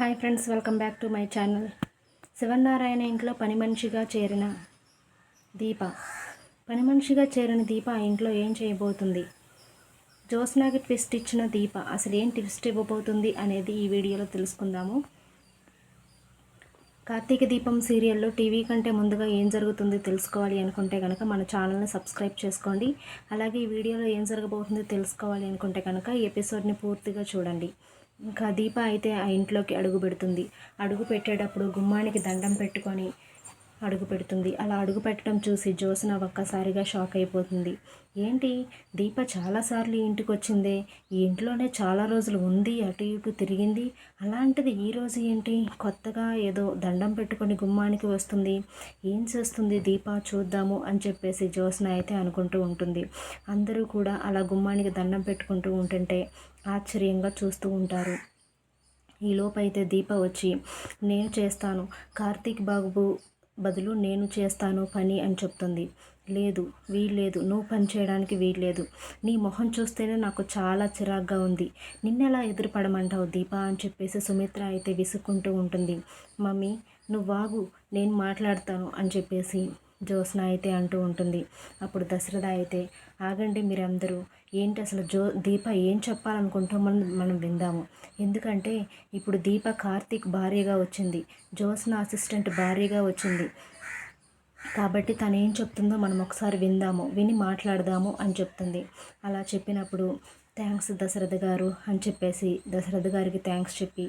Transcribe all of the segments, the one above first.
Hi friends welcome back to my channel. Sivanarayana ఇంట్లో పని మనిషిగా చేరిన దీప. పని మనిషిగా చేరిన దీప ఆ ఇంట్లో ఏం చేయబోతుంది? జోస్నాకి ట్విస్ట్ ఇచ్చిన దీప అసలు ఏం ట్విస్ట్ ఇవ్వబోతుంది అనేది ఈ వీడియోలో తెలుసుకుందాము. కార్తీక దీపం సీరియల్లో టీవీ కంటే ముందుగా ఏం జరుగుతుంది తెలుసుకోవాలి అనుకుంటే కనుక మన ఛానల్ని సబ్స్క్రైబ్ చేసుకోండి. అలాగే ఈ వీడియోలో ఏం జరగబోతుందో తెలుసుకోవాలి అనుకుంటే కనుక ఈ ఎపిసోడ్ని పూర్తిగా చూడండి. ఇంకా దీప అయితే ఆ ఇంట్లోకి అడుగు పెడుతుంది. అడుగు పెట్టేటప్పుడు గుమ్మానికి దండం పెట్టుకొని అడుగు పెడుతుంది. అలా అడుగు పెట్టడం చూసి జ్యోత్స్న ఒక్కసారిగా షాక్ అయిపోతుంది. ఏంటి? దీప చాలాసార్లు ఈ ఇంటికి వచ్చిందే? ఈ ఇంట్లోనే చాలా రోజులు ఉంది అటు ఇటు తిరిగింది. అలాంటిది ఈ రోజు ఏంటి? కొత్తగా ఏదో దండం పెట్టుకొని గుమ్మానికి వస్తుంది. ఏం చేస్తుంది దీప? చూద్దాము అని చెప్పేసి జ్యోత్స్న అయితే అనుకుంటూ ఉంటుంది. అందరూ కూడా అలా గుమ్మానికి దండం పెట్టుకుంటూ ఉంటుంటే ఆశ్చర్యంగా చూస్తూ ఉంటారు. ఈ లోపైతే దీప వచ్చి నేను చేస్తాను. కార్తీక్ బాబు బదులు నేను చేస్తాను పని అని చెప్తుంది. లేదు వీల్లేదు నువ్వు పని చేయడానికి వీల్లేదు. నీ మొహం చూస్తేనే నాకు చాలా చిరాగ్గా ఉంది. నిన్నెలా ఎదురుపడమంటావు దీప అని చెప్పేసి సుమిత్ర అయితే విసుక్కుంటూ ఉంటుంది. మమ్మీ నువ్వు వాగు నేను మాట్లాడతాను అని చెప్పేసి జ్యోత్స్న అయితే అంటూ ఉంటుంది. అప్పుడు దశరథ అయితే ఆగండి మీరందరూ. ఏంటి అసలు జో దీప ఏం చెప్పాలనుకుంటూ మనం మనం విందాము. ఎందుకంటే ఇప్పుడు దీప కార్తీక్ భార్యగా వచ్చింది. జ్యోత్స్న అసిస్టెంట్ భార్యగా వచ్చింది. కాబట్టి తను ఏం చెప్తుందో మనం ఒకసారి విందాము. విని మాట్లాడదాము అని చెప్తుంది. అలా చెప్పినప్పుడు థ్యాంక్స్ దశరథ గారు అని చెప్పేసి దశరథ గారికి థ్యాంక్స్ చెప్పి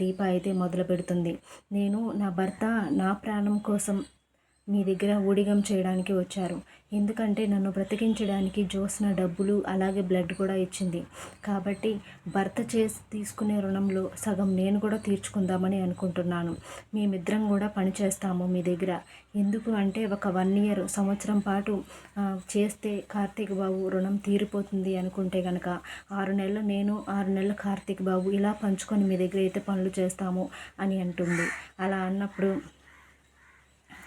దీప అయితే మొదలు పెడుతుంది నేను నా భర్త నా ప్రాణం కోసం మీ దగ్గర ఊడిగం చేయడానికి వచ్చారు. ఎందుకంటే నన్ను బ్రతికించడానికి జోస్న డబ్బులు అలాగే బ్లడ్ కూడా ఇచ్చింది. కాబట్టి భర్త చేసి తీసుకునే రుణంలో సగం నేను కూడా తీర్చుకుందామని అనుకుంటున్నాను. మేమిద్దరం కూడా పని చేస్తాము మీ దగ్గర. ఎందుకు అంటే ఒక వన్ ఇయర్ సంవత్సరం పాటు చేస్తే కార్తీక్ బాబు రుణం తీరిపోతుంది అనుకుంటే కనుక ఆరు నెలలు నేను ఆరు నెలలు కార్తీక్ బాబు ఇలా పంచుకొని మీ దగ్గర అయితే పనులు చేస్తాము అని అంటుంది. అలా అన్నప్పుడు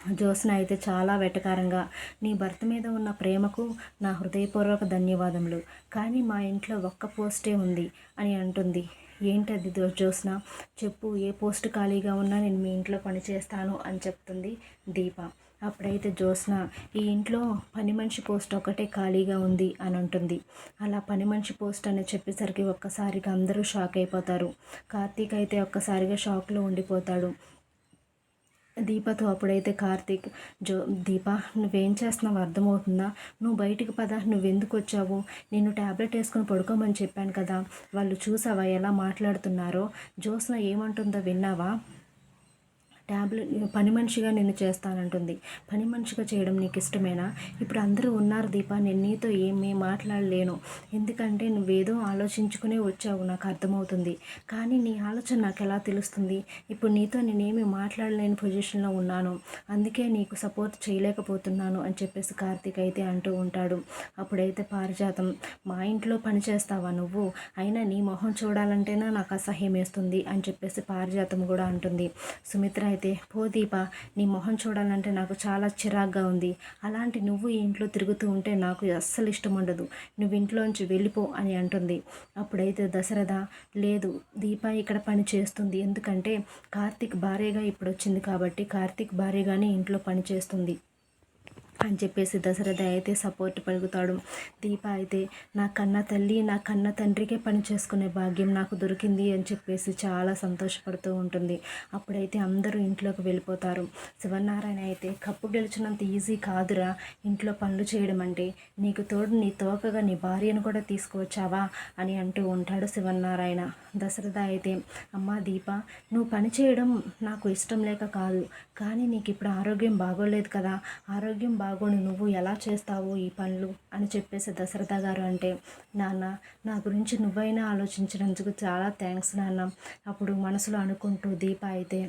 జ్యోత్స్న అయితే చాలా వెటకారంగా. నీ భర్త మీద ఉన్న ప్రేమకు నా హృదయపూర్వక ధన్యవాదములు. కానీ మా ఇంట్లో ఒక్క పోస్టే ఉంది అని అంటుంది. ఏంటది జ్యోత్స్న? చెప్పు ఏ పోస్ట్ ఖాళీగా ఉన్నా నేను మీ ఇంట్లో పనిచేస్తాను అని చెప్తుంది దీప. అప్పుడైతే జ్యోత్స్న ఈ ఇంట్లో పని మనిషి పోస్ట్ ఒకటే ఖాళీగా ఉంది అని అంటుంది. అలా పని మనిషి పోస్ట్ అని చెప్పేసరికి ఒక్కసారిగా అందరూ షాక్ అయిపోతారు. కార్తీక్ అయితే ఒక్కసారిగా షాక్లో ఉండిపోతాడు. దీపతో అప్పుడైతే కార్తీక్ జో దీప నువ్వేం చేస్తున్నావు అర్థమవుతుందా? నువ్వు బయటికి పద నువ్వెందుకు వచ్చావు? నేను ట్యాబ్లెట్ వేసుకొని పడుకోమని చెప్పాను కదా. వాళ్ళు చూసావా ఎలా మాట్లాడుతున్నారో? జోస్న ఏమంటుందో విన్నావా? ట్యాబ్లెట్ పని మనిషిగా నేను చేస్తానంటుంది. పని మనిషిగా చేయడం నీకు ఇష్టమేనా ఇప్పుడు అందరూ ఉన్నారు దీప నేను నీతో ఏమీ మాట్లాడలేను. ఎందుకంటే నువ్వేదో ఆలోచించుకునే వచ్చావు నాకు అర్థమవుతుంది. కానీ నీ ఆలోచన నాకు ఎలా తెలుస్తుంది? ఇప్పుడు నీతో నేనేమి మాట్లాడలేని పొజిషన్లో ఉన్నాను. అందుకే నీకు సపోర్ట్ చేయలేకపోతున్నాను అని చెప్పేసి కార్తీక్ అయితే అంటూ ఉంటాడు. అప్పుడైతే పారిజాతం మా ఇంట్లో పని చేస్తావా నువ్వు? అయినా నీ మొహం చూడాలంటేనే నాకు అసహ్యం వేస్తుంది అని చెప్పేసి పారిజాతం కూడా అంటుంది. సుమిత్ర అయితే పో దీప నీ మొహం చూడాలంటే నాకు చాలా చిరాగ్గా ఉంది. అలాంటి నువ్వు ఈ ఇంట్లో తిరుగుతూ ఉంటే నాకు అస్సలు ఇష్టం ఉండదు. నువ్వు ఇంట్లోంచి వెళ్ళిపో అని అంటుంది. అప్పుడైతే దశరథ లేదు దీప ఇక్కడ పని చేస్తుంది. ఎందుకంటే కార్తీక్ భార్యగా ఇప్పుడు వచ్చింది కాబట్టి కార్తీక్ భార్యగానే ఇంట్లో పని చేస్తుంది. అని చెప్పేసి దశరథ అయితే సపోర్ట్ పలుకుతాడు. దీప అయితే నా కన్న తల్లి నా కన్న తండ్రికే పని చేసుకునే భాగ్యం నాకు దొరికింది అని చెప్పేసి చాలా సంతోషపడుతూ ఉంటుంది. అప్పుడైతే అందరూ ఇంట్లోకి వెళ్ళిపోతారు. శివనారాయణ అయితే కప్పు గెలిచినంత ఈజీ కాదురా. ఇంట్లో పనులు చేయడం అంటే నీకు తోడు నీ తోకగా నీ భార్యను కూడా తీసుకువచ్చావా? అని అంటూ ఉంటాడు శివనారాయణ. దశరథ అయితే అమ్మా దీప నువ్వు పని చేయడం నాకు ఇష్టం లేక కాదు. కానీ నీకు ఇప్పుడు ఆరోగ్యం బాగోలేదు కదా. ఆరోగ్యం బాగోని నువ్వు ఎలా చేస్తావు ఈ పనులు అని చెప్పేసి దశరథ గారు అంటే నాన్న నా గురించి నువ్వైనా ఆలోచించినందుకు చాలా థ్యాంక్స్ నాన్న. అప్పుడు మనసులో అనుకుంటూ దీప అయితే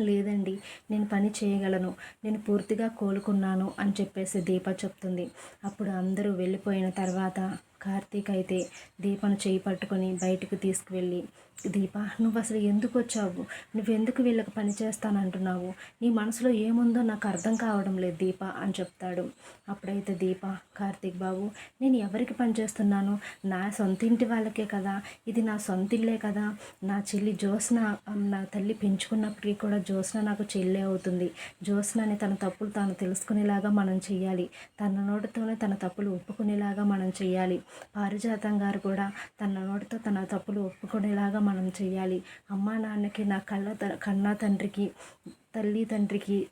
లేదండి నేను పని చేయగలను. నేను పూర్తిగా కోలుకున్నాను అని చెప్పేసి దీప చెప్తుంది. అప్పుడు అందరూ వెళ్ళిపోయిన తర్వాత కార్తీక్ అయితే దీపను చేయి పట్టుకొని బయటకు తీసుకువెళ్ళి దీప నువ్వు అసలు ఎందుకు వచ్చావు? నువ్వెందుకు వీళ్ళకి పని చేస్తానంటున్నావు? నీ మనసులో ఏముందో నాకు అర్థం కావడం లేదు దీప అని చెప్తాడు. అప్పుడైతే దీప కార్తీక్ బాబు నేను ఎవరికి పని చేస్తున్నాను? నా సొంత ఇంటి వాళ్ళకే కదా? ఇది నా సొంత ఇల్లే కదా? నా చెల్లి జ్యోత్స్న నా తల్లి పెంచుకున్నప్పటికీ కూడా జ్యోత్స్న నాకు చెల్లె అవుతుంది. జ్యోత్స్నని తన తప్పులు తాను తెలుసుకునేలాగా మనం చెయ్యాలి. తన నోటితోనే తన తప్పులు ఒప్పుకునేలాగా మనం చెయ్యాలి. పారిజాతం గారు కూడా తన నోటితో తన తప్పులు ఒప్పుకునేలాగా మనం చెయ్యాలి. అమ్మా నాన్నకి నా కళ్ళ త- కన్నా తండ్రికి తల్లి తండ్రికి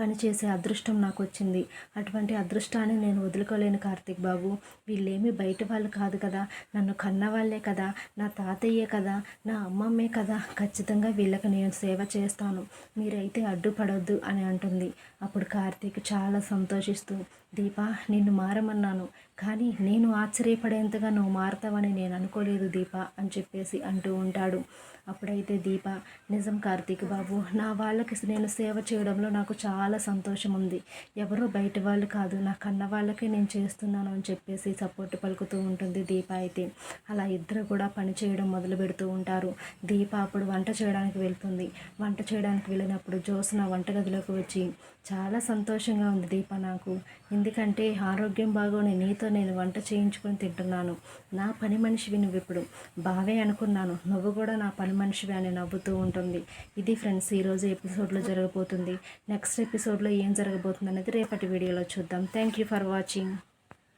పనిచేసే అదృష్టం నాకు వచ్చింది అటువంటి అదృష్టాన్ని నేను వదులుకోలేను కార్తీక్ బాబు. వీళ్ళేమి బయట వాళ్ళు కాదు కదా. నన్ను కన్న వాళ్ళే కదా. నా తాతయ్యే కదా. నా అమ్మమ్మే కదా. ఖచ్చితంగా వీళ్ళకి నేను సేవ చేస్తాను. మీరైతే అడ్డుపడొద్దు అని అంటుంది. అప్పుడు కార్తీక్ చాలా సంతోషిస్తూ దీపా నిన్ను మారమన్నాను. కానీ నేను ఆశ్చర్యపడేంతగా నువ్వు మారతావని నేను అనుకోలేదు దీప అని చెప్పేసి అంటూ ఉంటాడు. అప్పుడైతే దీప నిజం కార్తీక్ బాబు నా వాళ్ళకి నేను సేవ చేయడంలో నాకు చాలా సంతోషం ఉంది. ఎవరో బయట వాళ్ళు కాదు. నా కన్న వాళ్ళకే నేను చేస్తున్నాను అని చెప్పేసి సపోర్ట్ పలుకుతూ ఉంటుంది దీప అయితే. అలా ఇద్దరు కూడా పని చేయడం మొదలు పెడుతూ ఉంటారు. దీప అప్పుడు వంట చేయడానికి వెళ్తుంది. వంట చేయడానికి వెళ్ళినప్పుడు జ్యోత్స్న వంటగదిలోకి వచ్చి చాలా సంతోషంగా ఉంది దీప నాకు. ఎందుకంటే ఆరోగ్యం బాగోని నీతో నేను వంట చేయించుకొని తింటున్నాను. నా పని మనిషివి నువ్వు ఇప్పుడు బావే అనుకున్నాను. నువ్వు కూడా నా పని మనిషివి అని నవ్వుతూ ఉంటుంది. ఇది ఫ్రెండ్స్ ఈరోజు ఎపిసోడ్లో జరగబోతుంది. నెక్స్ట్ ఎపిసోడ్లో ఏం జరగబోతుంది అనేది రేపటి వీడియోలో చూద్దాం. Thank you for watching.